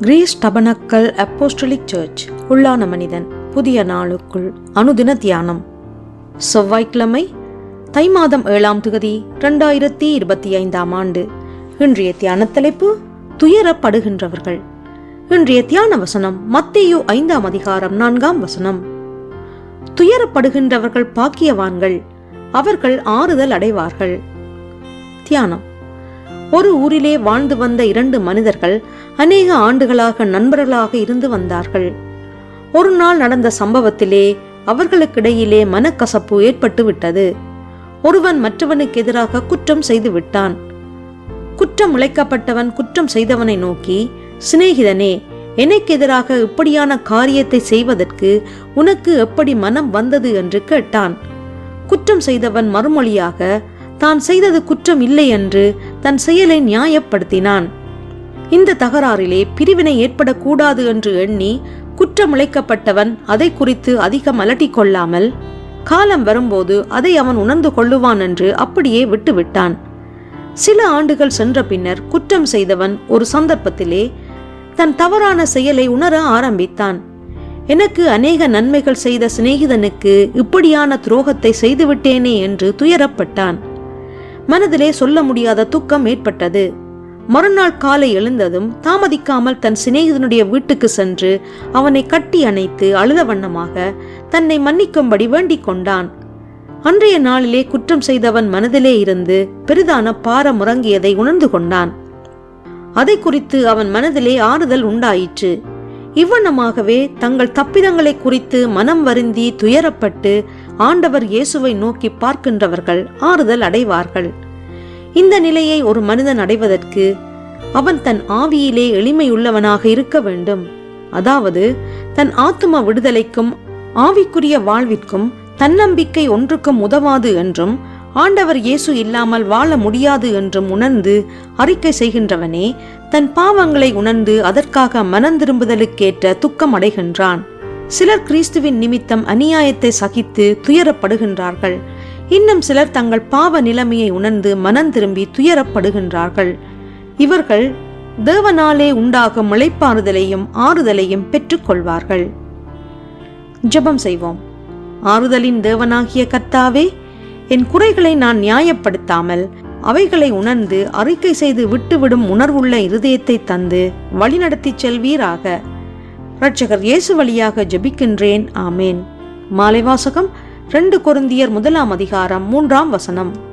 Greece tabernacle apostolic search உள்ளான மனிதன் புதிய நாளுக்குள் அனுதின தியானம். செவ்வாய்க்கிழமை தை மாதம் ஏழாம் திகதி இரண்டாயிரத்தி இருபத்தி ஐந்தாம் ஆண்டு. இன்றைய தியான தலைப்பு துயரப்படுகின்றவர்கள். இன்றைய தியான வசனம் மத்தேயு ஐந்தாம் அதிகாரம் நான்காம் வசனம். துயரப்படுகின்றவர்கள் பாக்கியவான்கள் அவர்கள் ஆறுதல் அடைவார்கள். தியானம். ஒரு ஊரிலே வாழ்ந்து வந்த இரண்டு மனிதர்கள் அநேக ஆண்டுகளாக நண்பர்களாக இருந்து வந்தார்கள். ஒரு நாள் நடந்த சம்பவத்திலே அவர்களுக்கிடையிலே மனக்கசப்பு ஏற்பட்டு விட்டது ஒருவன் மற்றவனுக்கு எதிராக குற்றம் செய்து விட்டான். குற்றம் இழைக்கப்பட்டவன் குற்றம் செய்தவனை நோக்கி சிநேகிதனே எனக்கு எதிராக இப்படியான காரியத்தை செய்வதற்கு உனக்கு எப்படி மனம் வந்தது? என்று கேட்டான். குற்றம் செய்தவன் மறுமொழியாக தான் செய்தது குற்றம் இல்லை என்று தன் செயலை நியாயப்படுத்தினான். இந்த தகராறிலே பிரிவினை ஏற்படக்கூடாது என்று எண்ணி குற்றமிழைக்கப்பட்டவன் அதை குறித்து அதிகம் அலட்டிக் கொள்ளாமல் காலம் வரும்போது அதை அவன் உணர்ந்து கொள்ளுவான் என்று அப்படியே விட்டுவிட்டான். சில ஆண்டுகள் சென்ற பின்னர் குற்றம் செய்தவன் ஒரு சந்தர்ப்பத்திலே தன் தவறான செயலை உணர ஆரம்பித்தான். எனக்கு அநேக நன்மைகள் செய்த சிநேகிதனுக்கு இப்படியான துரோகத்தை செய்துவிட்டேனே என்று துயரப்பட்டான். மனதிலே சொல்ல முடியாத துக்கம் ஏற்பட்டது. மறுநாள் காலை எழுந்ததும் தாமதிக்காமல் தன் சிநேகிதனுடைய வீட்டுக்கு சென்று அவனை கட்டி அணைத்து அழுத வண்ணமாக தன்னை மன்னிக்கும்படி வேண்டிக் கொண்டான். அன்றைய நாளிலே குற்றம் செய்தவன் மனதிலே இருந்து பெரிதான பார முறங்கியதை உணர்ந்து கொண்டான். அதை குறித்து அவன் மனதிலே ஆறுதல் உண்டாயிற்று. இவ்வண்ணமாகவே தங்கள் தப்பிதங்களை குறித்து மனம் வருந்தி துயரப்பட்டு ஆண்டவர் இயேசுவை நோக்கி பார்க்கின்றவர்கள் ஆறுதல் அடைவார்கள். இந்த நிலையை ஒரு மனிதன் அடைவதற்கு அவன் தன் ஆவியிலே எளிமையுள்ளவனாக இருக்க வேண்டும். அதாவது தன் ஆத்தும விடுதலைக்கும் ஆவிக்குரிய வாழ்விற்கும் தன்னம்பிக்கை ஒன்றுக்கும் உதவாது என்றும் ஆண்டவர் இயேசு இல்லாமல் வாழ முடியாது என்றும் உணர்ந்து அறிக்கை செய்கின்றவனே தன் பாவங்களை உணர்ந்து அதற்காக மனந்திரும்புதலுக்கேற்ற துக்கம் அடைகின்றான் சிலர் கிறிஸ்துவின் நிமித்தம் அநியாயத்தை சகித்து துயரப்படுகின்றார்கள். இன்னும் சிலர் தங்கள் பாவ நிலைமையை உணர்ந்து மனம் திரும்பி துயரப்படுகின்றார்கள். இவர்கள் தேவனாலே உண்டாகும் முளைப்பாறுதலையும் ஆறுதலையும் பெற்றுக்கொள்வார்கள். ஜெபம் செய்வோம். ஆறுதலின் தேவனாகிய கர்த்தாவே என் குறைகளை நான் நியாயப்படுத்தாமல் அவைகளை உணர்ந்து அறிக்கை செய்து விட்டுவிடும் உணர்வுள்ள இருதயத்தை தந்து வழிநடத்தி செல்வீராக. ரட்சகர் இயேசு வழியாக ஜெபிக்கின்றேன். ஆமேன். மாலை வாசகம் ரெண்டு கொருந்தியர் முதலாம் அதிகாரம் மூன்றாம் வசனம்.